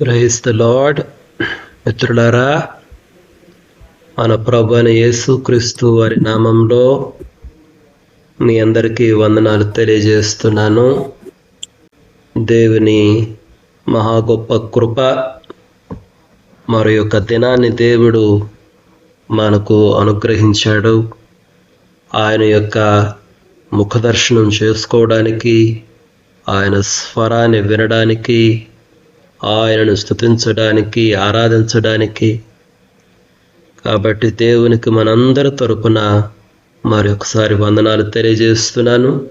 Praise the lord మిత్రులారా మన ప్రభు అయిన యేసుక్రీస్తు వారి నామంలో మీ అందరికీ వందనాలు తెలియజేస్తున్నాను. దేవుని మహా గొప్ప కృప మరి యొక్క దినాన్ని దేవుడు మనకు అనుగ్రహించాడు. ఆయన యొక్క ముఖదర్శనం చేసుకోవడానికి ఆయన స్వరాన్ని వినడానికి ఆయనను స్తుతించడానికి ఆరాధించడానికి. కాబట్టి దేవునికి మనందరి తరపున మరి ఒకసారి వందనాలు తెలియజేస్తున్నాను.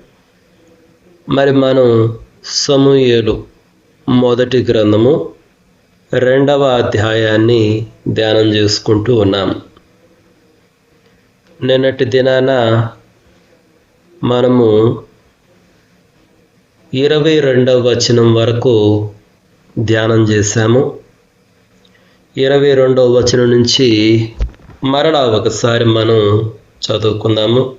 మరి మనం సమూహలు మొదటి గ్రంథము రెండవ అధ్యాయాన్ని ధ్యానం చేసుకుంటూ ఉన్నాం. నిన్నటి దినాన మనము ఇరవై రెండవ వచనం వరకు ధ్యానం చేశాము. ఇరవై రెండవ వచనం నుంచి మరలా ఒకసారి మనం చదువుకుందాము.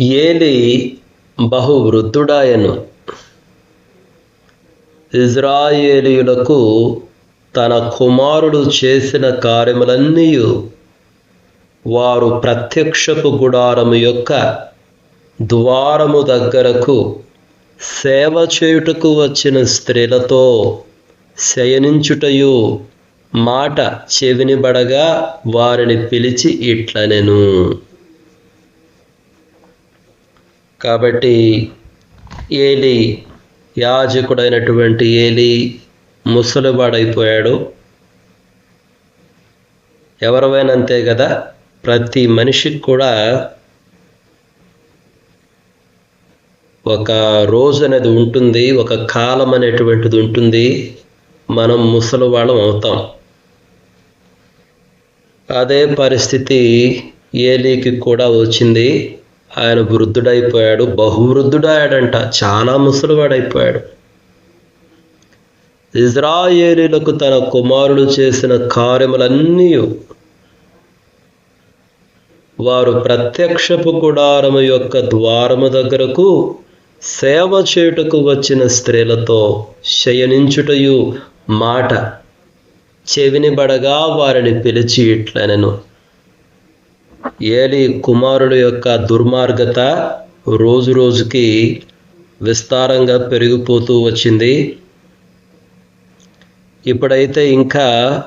ఏలి బహువృద్ధుడాయను. ఇజ్రాయేలీయులకు తన కుమారుడు చేసిన కార్యములన్నీ వారు ప్రత్యక్షపు గుడారము యొక్క ద్వారము దగ్గరకు సేవ చేయుటకు వచ్చిన స్త్రీలతో శయనించుటయు మాట చెవినిబడగా వారిని పిలిచి ఇట్లనెను. కాబట్టి ఏలి యాజకుడైనటువంటి ఏలి ముసలివాడైపోయాడు. ఎవరివైనా అంతే కదా? ప్రతి మనిషికి కూడా ఒక రోజు అనేది ఉంటుంది ఒక కాలం అనేటువంటిది ఉంటుంది. మనం ముసలి వాళ్ళం అవుతాం. అదే పరిస్థితి ఏలీకి కూడా వచ్చింది. ఆయన వృద్ధుడైపోయాడు బహువృద్ధుడయ్యాడంట. చాలా ముసలివాడైపోయాడు. ఇజ్రాయేలీలకు తన కుమారుడు చేసిన కార్యములన్నీ వారు ప్రత్యక్షపు గుడారము యొక్క ద్వారము దగ్గరకు సేవ చేయుటకు వచ్చిన స్త్రీలతో శయనించుటయు మాట చెవినిబడగా వారిని పిలిచి ఇట్లనెను. ఏలి కుమారుల యొక్క దుర్మార్గత రోజు రోజుకి విస్తారంగా పెరిగిపోతూ వచ్చింది. ఇప్పుడైతే ఇంకా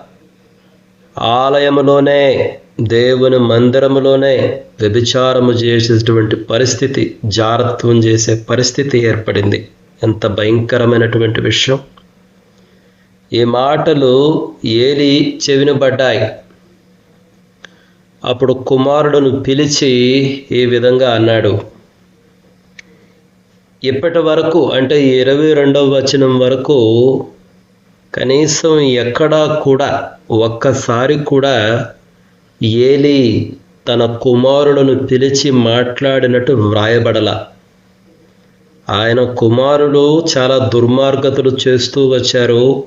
ఆలయంలోనే దేవుని మందిరములోనే వ్యభిచారము చేసేటువంటి పరిస్థితి జారత్వం చేసే పరిస్థితి ఏర్పడింది. ఎంత భయంకరమైనటువంటి విషయం. ఈ మాటలు ఏలి చెవినబడ్డాయి అప్పుడు కుమారుడును పిలిచి ఈ విధంగా అన్నాడు. ఇప్పటి వరకు అంటే ఇరవై రెండవ వచనం వరకు కనీసం ఎక్కడా కూడా ఒక్కసారి కూడా ఏలి తన కుమారులను పిలిచి మాట్లాడినట్టు వ్రాయబడల. ఆయన కుమారులు చాలా దుర్మార్గతలు చేస్తూ వచ్చారు.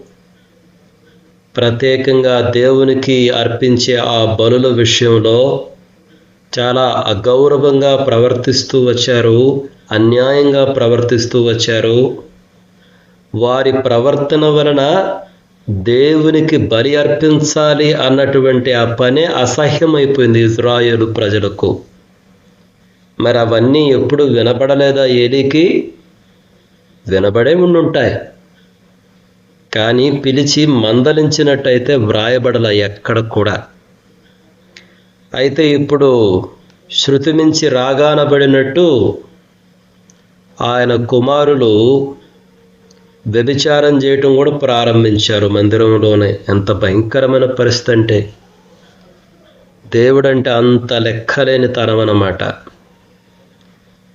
ప్రత్యేకంగా దేవునికి అర్పించే ఆ బలుల విషయంలో చాలా అగౌరవంగా ప్రవర్తిస్తూ వచ్చారు అన్యాయంగా ప్రవర్తిస్తూ వచ్చారు. వారి ప్రవర్తన వలన దేవునికి బలి అర్పించాలి అన్నటువంటి ఆ పనే అసహ్యమైపోయింది ఇజ్రాయేలు ప్రజలకు. మరి అవన్నీ ఎప్పుడు వినపడలేదా ఏలికి? వినబడే ఉండుంటాయి కానీ పిలిచి మందలించినట్టయితే వ్రాయబడల ఎక్కడ కూడా. అయితే ఇప్పుడు శృతి మించి రాగానబడినట్టు ఆయన కుమారులు వ్యభిచారం చేయటం కూడా ప్రారంభించారు మందిరంలోనే. ఎంత భయంకరమైన పరిస్థితి అంటే దేవుడంటే అంత లెక్కలేని తనం అన్నమాట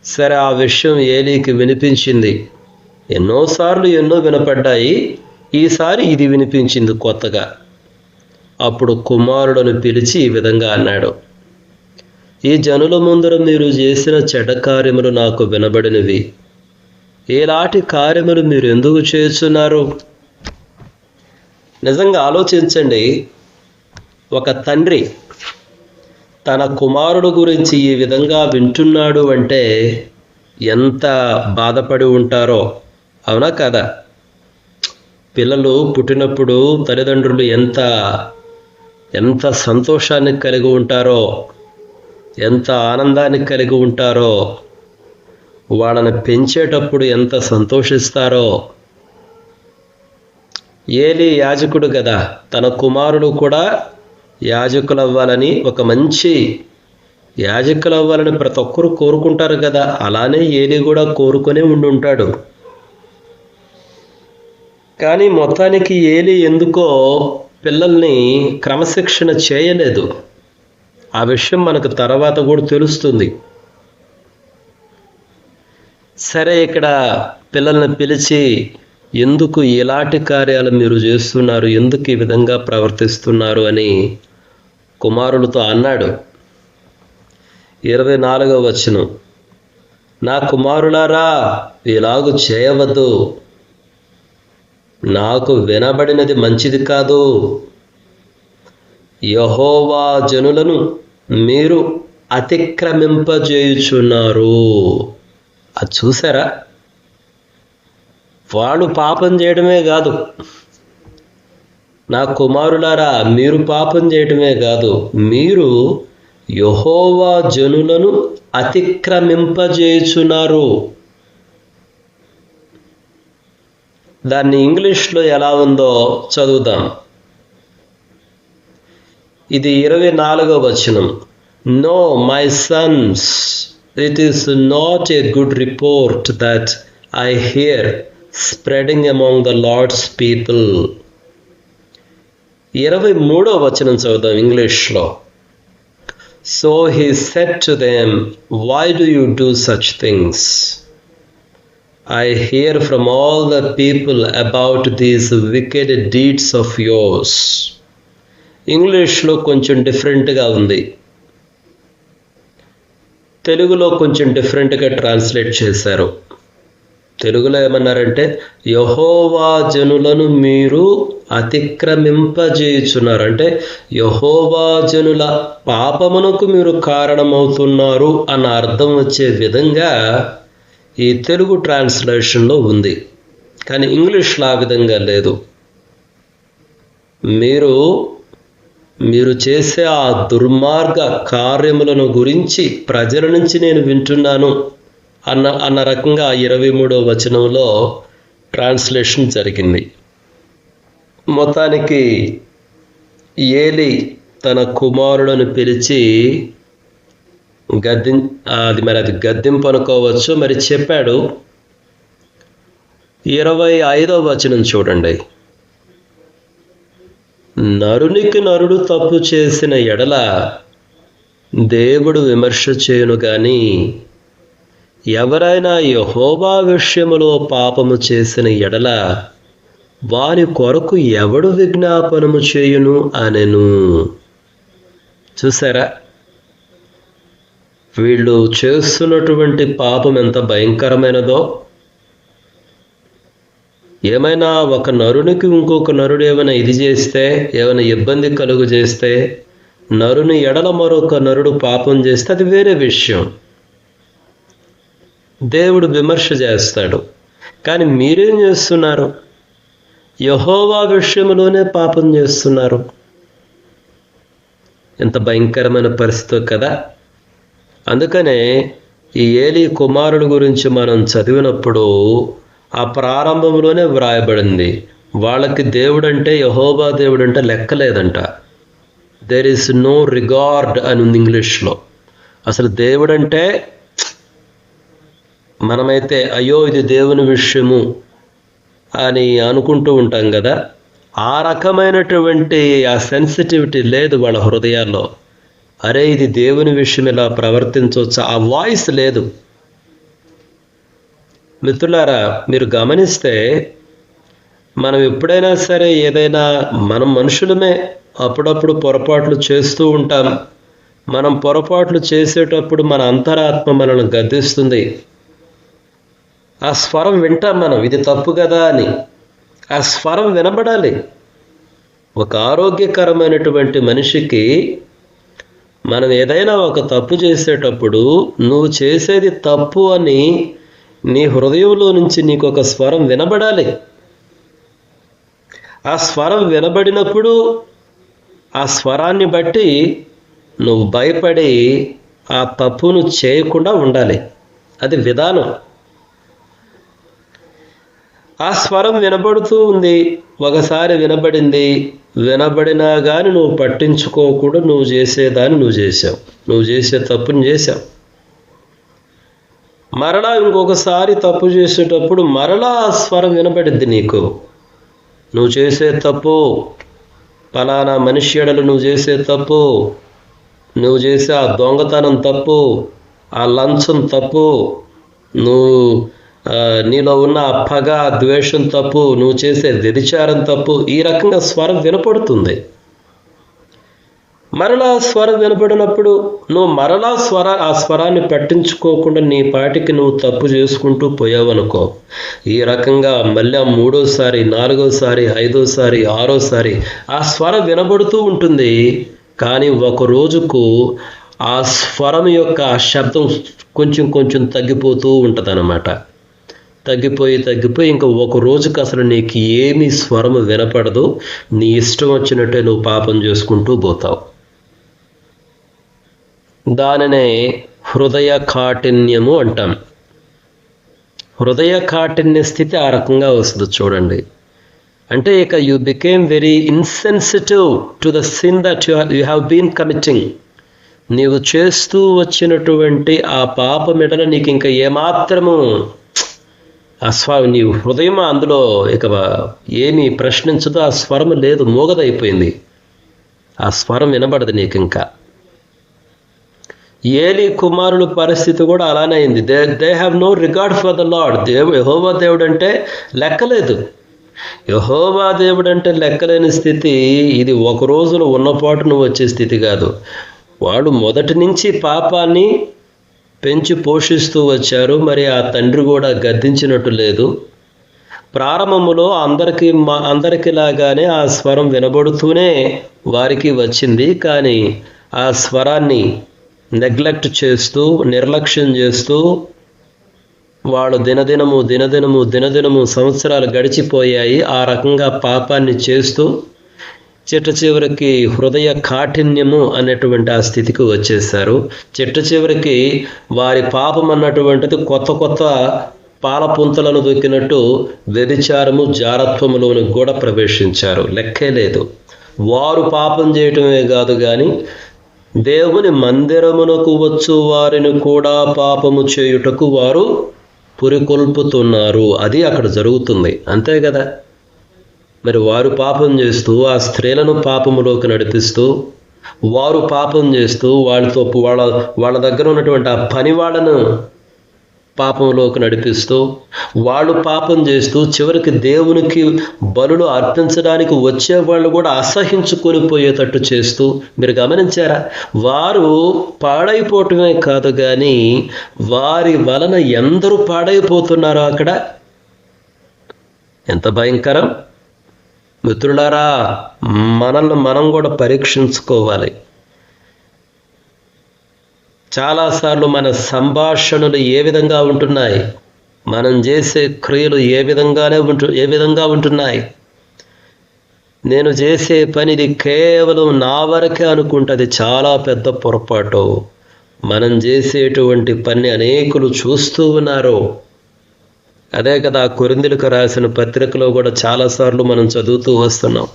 సరే ఆ విషయం ఏలీకి వినిపించింది. ఎన్నోసార్లు ఎన్నో వినపడ్డాయి. ఈసారి ఇది వినిపించింది కొత్తగా. అప్పుడు కుమారుడను పిలిచి ఈ విధంగా అన్నాడు ఈ జనుల ముందర మీరు చేసిన చెడ్డ కార్యములు నాకు వినబడినవి. ఏలాంటి కార్యములు మీరు ఎందుకు చేస్తున్నారు? నిజంగా ఆలోచించండి. ఒక తండ్రి తన కుమారుడు గురించి ఈ విధంగా వింటున్నాడు అంటే ఎంత బాధపడి ఉంటారో అవునా కదా? పిల్లలు పుట్టినప్పుడు తల్లిదండ్రులు ఎంత ఎంత సంతోషాన్ని కలిగి ఉంటారో ఎంత ఆనందాన్ని కలిగి ఉంటారో వాళ్ళని పెంచేటప్పుడు ఎంత సంతోషిస్తారో. ఏలి యాజకుడు కదా తన కుమారుడు కూడా యాజకులు అవ్వాలని ఒక మంచి యాజకులు అవ్వాలని ప్రతి ఒక్కరు కోరుకుంటారు కదా అలానే ఏలి కూడా కోరుకునే ఉండి ఉంటాడు కానీ మొత్తానికి ఏలి ఎందుకో పిల్లల్ని క్రమశిక్షణ చేయలేదు. ఆ విషయం మనకు తర్వాత కూడా తెలుస్తుంది. సరే ఇక్కడ పిల్లల్ని పిలిచి ఎందుకు ఇలాంటి కార్యాలు మీరు చేస్తున్నారు? ఎందుకు ఈ విధంగా ప్రవర్తిస్తున్నారు? అని కుమారులతో అన్నాడు. ఇరవై నాలుగవ వచనం. నా కుమారులారా ఇలాగు చేయవద్దు. నాకు వినబడినది మంచిది కాదు. యహోవా జనులను మీరు అతిక్రమింపజేయుచున్నారు. అది చూసారా? వాళ్ళు పాపం చేయడమే కాదు. నా కుమారులారా మీరు పాపం చేయడమే కాదు. మీరు యహోవా జనులను అతిక్రమింపజేయుచున్నారు. దాన్ని ఇంగ్లీష్లో ఎలా ఉందో చదువుదాం. ఇది ఇరవై నాలుగో వచనం. Know my sons It is not a good report that I hear spreading among the Lord's people ఇరవై మూడో వచనం చదువుదాం ఇంగ్లీష్లో so he said to them why do you do such things I hear from all the people about these wicked deeds of yours. ఇంగ్లీష్లో కొంచెం డిఫరెంట్గా ఉంది తెలుగులో కొంచెం డిఫరెంట్గా ట్రాన్స్లేట్ చేశారు. తెలుగులో ఏమన్నారంటే యహోవా జనులను మీరు అతిక్రమింపజేయుచున్నారు. అంటే యహోవా జనుల పాపమునకు మీరు కారణమవుతున్నారు అన్న అర్థం వచ్చే విధంగా ఈ తెలుగు ట్రాన్స్లేషన్లో ఉంది. కానీ ఇంగ్లీష్లో ఆ విధంగా లేదు. మీరు మీరు చేసే ఆ దుర్మార్గ కార్యములను గురించి ప్రజల నుంచి నేను వింటున్నాను అన్న అన్న రకంగా ఇరవై మూడో వచనంలో ట్రాన్స్లేషన్ జరిగింది. మొత్తానికి ఏలి తన కుమారులను పిలిచి గద్ది అది మరి అది గద్దెంపు అనుకోవచ్చు మరి చెప్పాడు. ఇరవై ఐదవ వచనం చూడండి. నరునికి నరుడు తప్పు చేసిన ఎడల దేవుడు విమర్శ చేయను గాని ఎవరైనా యహోబా విషయములో పాపము చేసిన ఎడల వారి కొరకు ఎవడు విజ్ఞాపనము చేయును అనెను. చూసారా? వీళ్ళు చేస్తున్నటువంటి పాపం ఎంత భయంకరమైనదో ఏమైనా ఒక నరునికి ఇంకొక నరుడు ఏమైనా ఇది చేస్తే ఏమైనా ఇబ్బంది కలుగు చేస్తే నరుని ఎడల మరొక నరుడు పాపం చేస్తే అది వేరే విషయం. దేవుడు విమర్శ చేస్తాడు. కానీ మీరేం చేస్తున్నారు? యహోవా విషయంలోనే పాపం చేస్తున్నారు. ఎంత భయంకరమైన పరిస్థితి కదా. అందుకనే ఈ ఏలి కుమారుడు గురించి మనం చదివినప్పుడు ఆ ప్రారంభంలోనే వ్రాయబడింది. వాళ్ళకి దేవుడంటే యహోబా దేవుడు అంటే లెక్కలేదంట దేర్ ఇస్ నో రిగార్డ్ అని ఉంది ఇంగ్లీష్లో. అసలు దేవుడంటే మనమైతే అయ్యో ఇది దేవుని విషయము అని అనుకుంటూ ఉంటాం కదా. ఆ రకమైనటువంటి ఆ సెన్సిటివిటీ లేదు వాళ్ళ హృదయాల్లో. అరే ఇది దేవుని విషయం ఇలా ప్రవర్తించవచ్చు? ఆ వాయిస్ లేదు. మిత్రులారా మీరు గమనిస్తే మనం ఎప్పుడైనా సరే ఏదైనా మనం మనుషులమే అప్పుడప్పుడు పొరపాట్లు చేస్తూ ఉంటాం. మనం పొరపాట్లు చేసేటప్పుడు మన అంతరాత్మ మనల్ని గద్దిస్తుంది. ఆ స్వరం వింటాం మనం ఇది తప్పు కదా అని. ఆ స్వరం వినబడాలి. ఒక ఆరోగ్యకరమైనటువంటి మనిషికి మనం ఏదైనా ఒక తప్పు చేసేటప్పుడు నువ్వు చేసేది తప్పు అని నీ హృదయంలో నుంచి నీకు ఒక స్వరం వినబడాలి. ఆ స్వరం వినబడినప్పుడు ఆ స్వరాన్ని బట్టి నువ్వు భయపడి ఆ తప్పును చేయకుండా ఉండాలి. అది విధానం. ఆ స్వరం వినబడుతూ ఉంది. ఒకసారి వినబడింది. వినబడినా కానీ నువ్వు పట్టించుకోకుండా నువ్వు చేసేదాన్ని నువ్వు చేసావు. నువ్వు చేసే తప్పుని చేసావు. మరలా ఇంకొకసారి తప్పు చేసేటప్పుడు మరలా ఆ స్వరం వినబడిద్ది నీకు. నువ్వు చేసే తప్పు పలానా మనిషి ఎడలు నువ్వు చేసే తప్పు నువ్వు చేసే ఆ దొంగతనం తప్పు ఆ లంచం తప్పు నువ్వు నీలో ఉన్న ఆ పగ ద్వేషం తప్పు నువ్వు చేసే వ్యభిచారం తప్పు ఈ రకంగా స్వరం వినపడుతుంది. మరలా స్వరం వినబడినప్పుడు నువ్వు మరలా స్వర ఆ స్వరాన్ని పట్టించుకోకుండా నీ పాటికి నువ్వు తప్పు చేసుకుంటూ పోయావనుకో. ఈ రకంగా మళ్ళీ ఆ మూడోసారి నాలుగోసారి ఐదోసారి ఆరోసారి ఆ స్వరం వినబడుతూ ఉంటుంది. కానీ ఒక రోజుకు ఆ స్వరం యొక్క శబ్దం కొంచెం కొంచెం తగ్గిపోతూ ఉంటుంది తగ్గిపోయి తగ్గిపోయి ఇంకా ఒక రోజుకి అసలు నీకు ఏమీ స్వరము వినపడదు. నీ ఇష్టం వచ్చినట్టే నువ్వు పాపం చేసుకుంటూ పోతావు. దానినే హృదయ కాఠిన్యము అంటాం. హృదయ కాఠిన్య స్థితి ఆ రకంగా వస్తుంది చూడండి. అంటే ఇక you became very insensitive to the sin that you you have been committing నీవు చేస్తూ వచ్చినటువంటి ఆ పాప మెడల నీకు ఇంకా ఏమాత్రము ఆ స్వ నీ హృదయం అందులో ఇక ఏమీ ప్రశ్నించదు ఆ స్వరం లేదు మూగదైపోయింది. ఆ స్వరం వినబడదు నీకు ఇంకా ఏలి కుమారుల పరిస్థితి కూడా అలానే అయింది. They they have no regard for the Lord దేవు యహోవా దేవుడు అంటే లెక్కలేదు. యహోవా దేవుడు అంటే లెక్కలేని స్థితి ఇది ఒక రోజులో ఉన్నపాటును వచ్చే స్థితి కాదు. వాళ్ళు మొదటి నుంచి పాపాన్ని పెంచి పోషిస్తూ వచ్చారు మరి ఆ తండ్రి కూడా గద్దించినట్టు లేదు. ప్రారంభములో అందరికీ మా అందరికిలాగానే ఆ స్వరం వినబడుతూనే వారికి వచ్చింది కానీ ఆ స్వరాన్ని నెగ్లెక్ట్ చేస్తూ నిర్లక్ష్యం చేస్తూ వాళ్ళు దినదినము దినదినము దినదినము సంవత్సరాలు గడిచిపోయాయి. ఆ రకంగా పాపాన్ని చేస్తూ చిట్ట చివరికి హృదయ కాఠిన్యము అనేటువంటి ఆ స్థితికి వచ్చేసారు చిట్ట చివరికి వారి పాపం అన్నటువంటిది కొత్త కొత్త పాలపుంతలను దొక్కినట్టు వ్యభిచారము జారత్వములోని కూడా ప్రవేశించారు. లెక్కే లేదు. వారు పాపం చేయటమే కాదు కానీ దేవుని మందిరమునకు వచ్చు వారిని కూడా పాపము చేయుటకు వారు పురికొల్పుతున్నారు. అది అక్కడ జరుగుతుంది. అంతే కదా? మరి వారు పాపం చేస్తూ ఆ స్త్రీలను పాపములోకి నడిపిస్తూ వారు పాపం చేస్తూ వాళ్ళతో వాళ్ళ వాళ్ళ దగ్గర ఉన్నటువంటి ఆ పని వాళ్ళను పాపంలోకి నడిపిస్తూ వాళ్ళు పాపం చేస్తూ చివరికి దేవునికి బలులు అర్పించడానికి వచ్చే వాళ్ళు కూడా అసహించుకొని పోయేటట్టు చేస్తూ మీరు గమనించారా? వారు పాడైపోవటమే కాదు కానీ వారి వలన ఎందరూ పాడైపోతున్నారో అక్కడ? ఎంత భయంకరం! మిత్రులారా మనల్ని మనం కూడా పరీక్షించుకోవాలి. చాలాసార్లు మన సంభాషణలు ఏ విధంగా ఉంటున్నాయి? మనం చేసే క్రియలు ఏ విధంగానే ఉంటు ఏ విధంగా ఉంటున్నాయి? నేను చేసే పనిది కేవలం నా వరకే అనుకుంటుంది చాలా పెద్ద పొరపాటు. మనం చేసేటువంటి పని అనేకులు చూస్తూ ఉన్నారు. అదే కదా కొరిందులకు రాసిన పత్రికలో కూడా చాలాసార్లు మనం చదువుతూ వస్తున్నాం.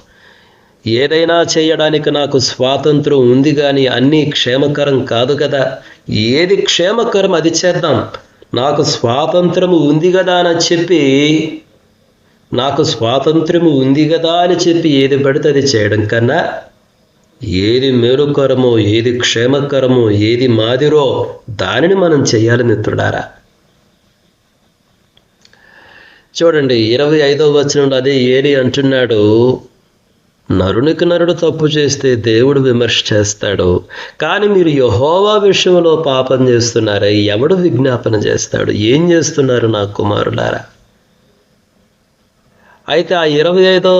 ఏదైనా చేయడానికి నాకు స్వాతంత్రం ఉంది కానీ అన్నీ క్షేమకరం కాదు కదా. ఏది క్షేమకరం అది చేద్దాం. నాకు స్వాతంత్రము ఉంది కదా అని చెప్పి నాకు స్వాతంత్రము ఉంది కదా అని చెప్పి ఏది పడితే అది చేయడం కన్నా ఏది మేలుకరమో ఏది క్షేమకరమో ఏది మాదిరో దానిని మనం చేయాలి మిత్రుడారా చూడండి ఇరవై ఐదవ వచనంలో అదే ఏలి అంటున్నాడు నరునికి నరుడు తప్పు చేస్తే దేవుడు విమర్శ చేస్తాడు. కానీ మీరు యహోవా విషయంలో పాపం చేస్తున్నారే? ఎవడు విజ్ఞాపన చేస్తాడు? ఏం చేస్తున్నారు నా కుమారులారా? అయితే ఆ ఇరవై ఐదో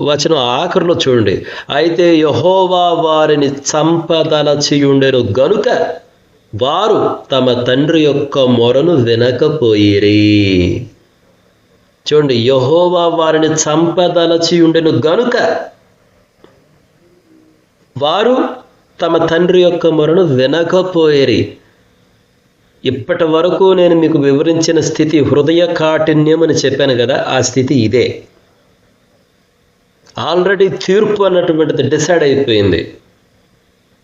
వచనం ఆఖరిలో చూడండి. అయితే యహోవా వారిని చంపదలచియుండెను గనుక వారు తమ తండ్రి యొక్క మొరను వినకపోయిరి. చూడండి యహోవా వారిని చంపదలచి ఉండెను గనుక వారు తమ తండ్రి యొక్క మొరను వినకపోయేరి. ఇప్పటి వరకు నేను మీకు వివరించిన స్థితి హృదయ కాఠిన్యం అని చెప్పాను కదా ఆ స్థితి ఇదే. ఆల్రెడీ తీర్పు అన్నటువంటిది డిసైడ్ అయిపోయింది.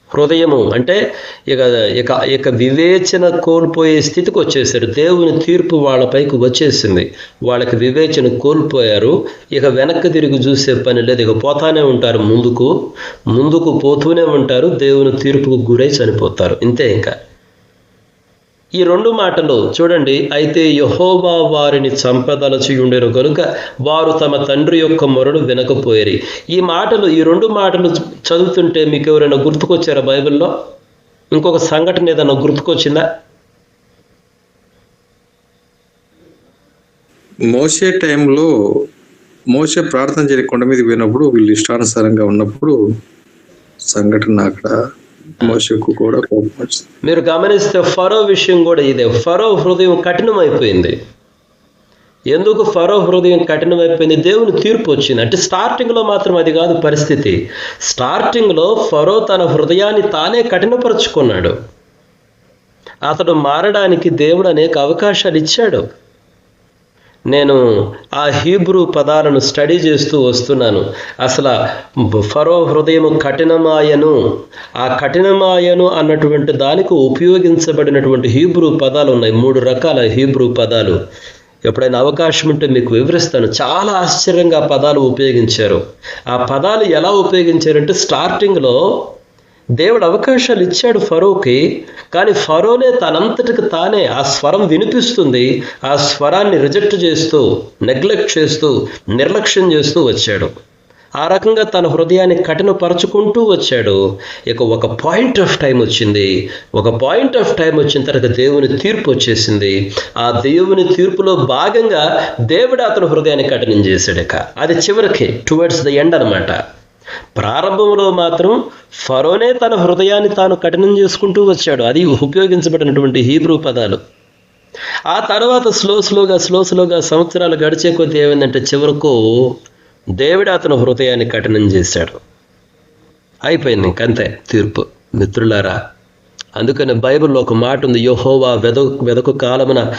హృదయము అంటే ఇక ఇక ఇక వివేచన కోల్పోయే స్థితికి వచ్చేసారు దేవుని తీర్పు వాళ్ళపైకి వచ్చేసింది. వాళ్ళకి వివేచన కోల్పోయారు. ఇక వెనక్కి తిరిగి చూసే పని లేదు. ఇక పోతానే ఉంటారు ముందుకు ముందుకు పోతూనే ఉంటారు. దేవుని తీర్పుకు గురై చనిపోతారు. ఇంతే ఇంకా. ఈ రెండు మాటలు చూడండి. అయితే యహోవా వారిని చంపదలచి ఉండేరు కనుక వారు తమ తండ్రి యొక్క మొరను వినకపోయేరి. ఈ మాటలు ఈ రెండు మాటలు చదువుతుంటే మీకు ఎవరైనా గుర్తుకొచ్చారా బైబిల్లో? ఇంకొక సంఘటన ఏదైనా గుర్తుకొచ్చిందా? మోసే టైంలో మోసే ప్రార్థన చేయకుండా కొండ మీద పోయినప్పుడు వీళ్ళు ఇష్టానుసారంగా ఉన్నప్పుడు సంఘటన అక్కడ మోసకు కూడా మీరు గమనిస్తే ఫరో విషయం కూడా ఇదే. ఫరో హృదయం కఠినమైపోయింది. ఎందుకు ఫరో హృదయం కఠినమైపోయింది? దేవుని తీర్పు వచ్చింది. అంటే స్టార్టింగ్లో మాత్రం అది కాదు పరిస్థితి. స్టార్టింగ్లో ఫరో తన హృదయాన్ని తానే కఠినపరుచుకున్నాడు. అతడు మారడానికి దేవుడు అనేక అవకాశాలు ఇచ్చాడు. నేను ఆ హీబ్రూ పదాలను స్టడీ చేస్తూ వస్తున్నాను. అసలు ఫరో హృదయం కఠినమాయను ఆ కఠినమాయను అన్నటువంటి దానికి ఉపయోగించబడినటువంటి హీబ్రూ పదాలు ఉన్నాయి. మూడు రకాల హీబ్రూ పదాలు. ఎప్పుడైనా అవకాశం ఉంటే మీకు వివరిస్తాను. చాలా ఆశ్చర్యంగా పదాలు ఉపయోగించారు. ఆ పదాలు ఎలా ఉపయోగించారంటే స్టార్టింగ్లో దేవుడు అవకాశాలు ఇచ్చాడు ఫరోకి కానీ ఫరోనే తనంతటికి తానే ఆ స్వరం వినిపిస్తుంది ఆ స్వరాన్ని రిజెక్ట్ చేస్తూ నెగ్లెక్ట్ చేస్తూ నిర్లక్ష్యం చేస్తూ వచ్చాడు. ఆ రకంగా తన హృదయాన్ని కఠినపరచుకుంటూ వచ్చాడు. ఇక ఒక పాయింట్ ఆఫ్ టైం వచ్చింది. ఒక పాయింట్ ఆఫ్ టైం వచ్చిన తర్వాత దేవుని తీర్పు వచ్చేసింది. ఆ దేవుని తీర్పులో భాగంగా దేవుడు అతని హృదయాన్ని కఠినం చేశాడు ఇక. అది చివరికి టువర్డ్స్ ద ఎండ్ అనమాట ప్రారంభంలో మాత్రం ఫరోనే తన హృదయాన్ని తాను కఠినం చేసుకుంటూ వచ్చాడు. అది ఉపయోగించబడినటువంటి హీబ్రూ పదాలు. ఆ తర్వాత స్లో స్లోగా స్లో స్లోగా సంవత్సరాలు గడిచే కొద్దీ ఏమైందంటే చివరకు దేవుడు అతను హృదయాన్ని కఠినం చేశాడు. అయిపోయింది ఇంకంతే తీర్పు. మిత్రులారా అందుకని బైబిల్లో ఒక మాట ఉంది యహోవా వెద వెదకు కాలమున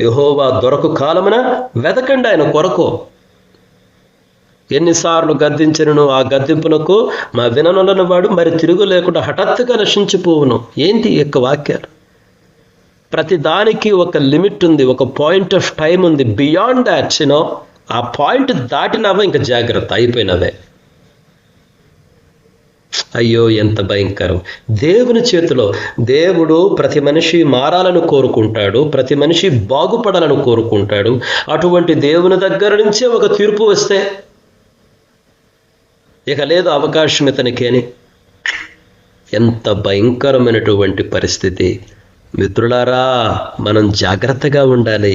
యహోవా దొరకు కాలమున వెదకండి ఆయన కొరకు. ఎన్నిసార్లు గద్దించను ఆ గద్దింపునకు మా విననులను వాడు మరి తిరుగు లేకుండా హఠాత్తుగా నశించిపోవును. ఏంటి యొక్క వాక్యాలు? ప్రతి దానికి ఒక లిమిట్ ఉంది ఒక పాయింట్ ఆఫ్ టైం ఉంది. బియాండ్ దాట్ యూనో ఆ పాయింట్ దాటినవే ఇంకా జాగ్రత్త అయిపోయినవే. అయ్యో ఎంత భయంకరం. దేవుని చేతిలో దేవుడు ప్రతి మనిషి మారాలని కోరుకుంటాడు ప్రతి మనిషి బాగుపడాలని కోరుకుంటాడు. అటువంటి దేవుని దగ్గర నుంచే ఒక తీర్పు వస్తే ఇక లేదు అవకాశం ఇతనికి అని. ఎంత భయంకరమైనటువంటి పరిస్థితి. మిత్రులారా మనం జాగ్రత్తగా ఉండాలి.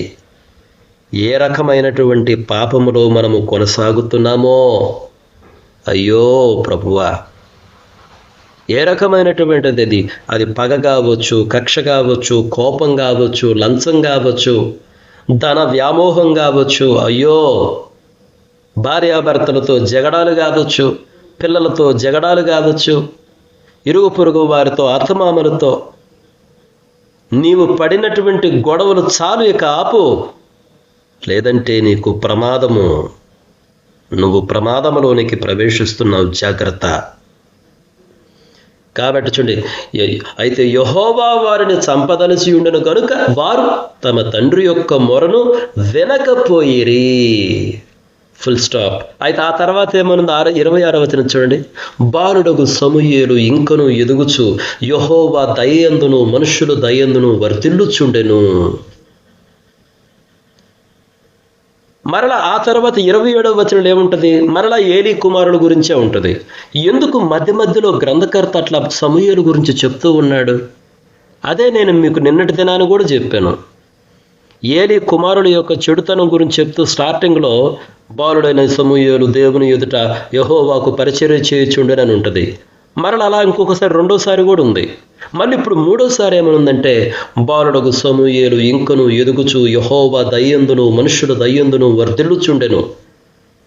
ఏ రకమైనటువంటి పాపములో మనము కొనసాగుతున్నామో? అయ్యో ప్రభువా! ఏ రకమైనటువంటిది అది? అది పగ కావచ్చు కక్ష కావచ్చు కోపం కావచ్చు లంచం కావచ్చు ధన వ్యామోహం కావచ్చు. అయ్యో! భార్యాభర్తలతో జగడాలు కావచ్చు పిల్లలతో జగడాలు కావచ్చు ఇరుగు పొరుగు వారితో అత్తమామలతో నీవు పడినటువంటి గొడవలు చాలు ఇక ఆపు. లేదంటే నీకు ప్రమాదము. నువ్వు ప్రమాదంలోనికి ప్రవేశిస్తున్నావు జాగ్రత్త. కాబట్టి చూడండి అయితే యహోవా వారిని చంపదలిసి ఉండను కనుక వారు తమ తండ్రి యొక్క మొరను వినకపోయిరి. ఫుల్ స్టాప్ అయితే ఆ తర్వాత ఏమనుంది? ఆరు ఇరవై ఆరో వచనం చూడండి. బాలుడగు సమూయేలు ఇంకను ఎదుగుచు యహోవా దయందును మనుషులు దయందును వర్తిల్లుచుండెను మరలా ఆ తర్వాత ఇరవై ఏడవ వచనంలో ఏముంటుంది? మరలా ఏలి కుమారుల గురించే ఉంటుంది. ఎందుకు మధ్య మధ్యలో గ్రంథకర్త అట్లా సమూహలు గురించి చెప్తూ ఉన్నాడు? అదే నేను మీకు నిన్నటి దినాన్ని కూడా చెప్పాను. ఏలి కుమారుల యొక్క చెడుతనం గురించి చెప్తూ స్టార్టింగ్లో బాలుడైన సమూహలు దేవుని ఎదుట యహోవాకు పరిచర్య చేయుచుండని ఉంటుంది. మరలా అలా ఇంకొకసారి రెండోసారి కూడా ఉంది. మళ్ళీ ఇప్పుడు మూడోసారి ఏమనుందంటే బాలుడకు సమూయేలు ఇంకను ఎదుగుచు యహోవా దయ్యందును మనుషుల దయ్యందును వర్ధిల్లుచుండెను.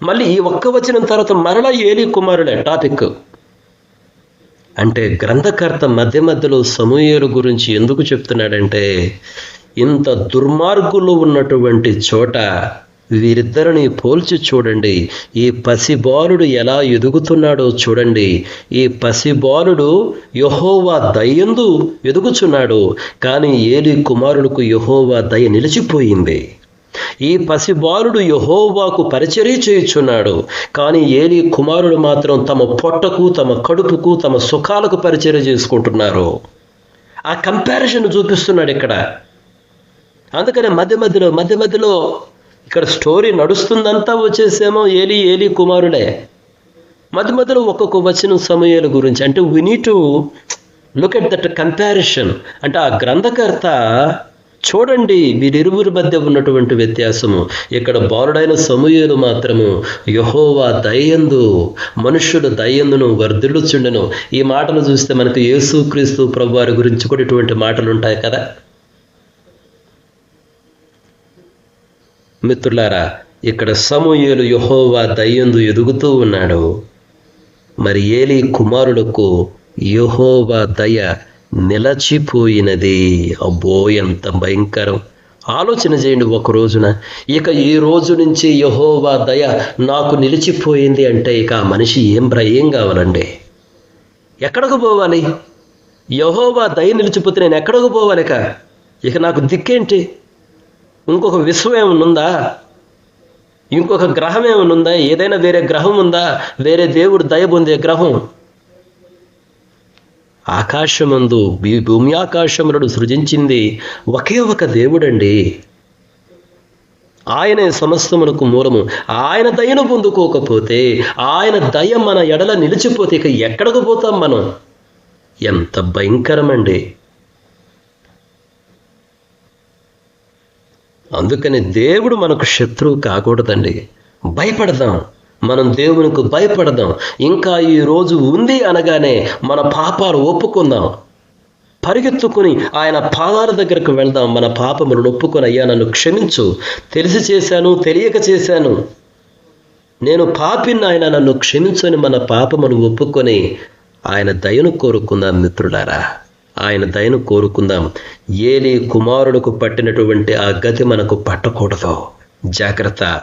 మళ్ళీ ఈ ఒక్క వచ్చిన తర్వాత మరలా ఏలి కుమారుడే టాపిక్ అంటే గ్రంథకర్త మధ్య మధ్యలో సమూయేలు గురించి ఎందుకు చెప్తున్నాడంటే ఇంత దుర్మార్గులు ఉన్నటువంటి చోట వీరిద్దరిని పోల్చి చూడండి. ఈ పసిబాలుడు ఎలా ఎదుగుతున్నాడో చూడండి. ఈ పసిబాలుడు యహోవా దయ్యందు ఎదుగుచున్నాడు. కానీ ఏలి కుమారులకు యహోవా దయ నిలిచిపోయింది. ఈ పసిబాలుడు యహోవాకు పరిచర్య చేయుచున్నాడు. కానీ ఏలి కుమారుడు మాత్రం తమ పొట్టకు తమ కడుపుకు తమ సుఖాలకు పరిచర్య చేసుకుంటున్నారు. ఆ కంపారిజన్ చూపిస్తున్నాడు ఇక్కడ. అందుకనే మధ్య మధ్యలో మధ్య మధ్యలో ఇక్కడ స్టోరీ నడుస్తుందంతా వచ్చేసేమో ఏలి ఏలి కుమారుడే మధ్య మధ్యలో ఒక్కొక్క వచ్చిన సమయాల గురించి. అంటే we need to look at that comparison అంటే ఆ గ్రంథకర్త చూడండి వీరిరువురి మధ్య ఉన్నటువంటి వ్యత్యాసము. ఇక్కడ బాలుడైన సమూహలు మాత్రము యహోవా దయ్యందు మనుష్యుడు దయ్యందును వర్ధిల్లుచుండెను. ఈ మాటలు చూస్తే మనకు యేసుక్రీస్తు ప్రభు వారి గురించి కూడా ఇటువంటి మాటలు ఉంటాయి కదా. మిత్రులారా ఇక్కడ సమూయేలు యహోవా దయ్యందు ఎదుగుతూ ఉన్నాడు. మరి ఏలి కుమారులకు యహోవా దయ నిలచిపోయినది. అబ్బో ఎంత భయంకరం. ఆలోచన చేయండి ఒక రోజున. ఇక ఈ రోజు నుంచి యహోవా దయ నాకు నిలిచిపోయింది అంటే ఇక మనిషి ఏం బ్ర ఏం కావాలండి? ఎక్కడికి పోవాలి? యహోవా దయ నిలిచిపోతే నేను ఎక్కడికి పోవాలి ఇక? ఇక నాకు దిక్కేంటి? ఇంకొక విశ్వం ఏమైనా ఉందా ఇంకొక గ్రహం ఏమైనా ఉందా ఏదైనా వేరే గ్రహం ఉందా వేరే దేవుడు దయ పొందే గ్రహం. ఆకాశమందు భూమి ఆకాశములను సృజించింది ఒకే ఒక దేవుడండి. ఆయనే సమస్తమునకు మూలము. ఆయన దయను పొందుకోకపోతే ఆయన దయ మన ఎడల నిలిచిపోతే ఇక ఎక్కడికి పోతాం మనం? ఎంత భయంకరమండి. అందుకని దేవుడు మనకు శత్రువు కాకూడదండి. భయపడదాం. మనం దేవునికి భయపడదాం. ఇంకా ఈ రోజు ఉంది అనగానే మన పాపాలు ఒప్పుకుందాం. పరిగెత్తుకుని ఆయన పాదాల దగ్గరకు వెళ్దాం. మన పాపములు ఒప్పుకొని అయ్యా నన్ను క్షమించు. తెలిసి చేశాను తెలియక చేశాను. నేను పాపిని ఆయన నన్ను క్షమించని మన పాపమును ఒప్పుకొని ఆయన దయను కోరుకుందాం మిత్రులారా. ఆయన దయను కోరుకుందాం. ఏలి కుమారుడుకు పట్టినటువంటి ఆ గతి మనకు పట్టకూడదు. జాగ్రత్త.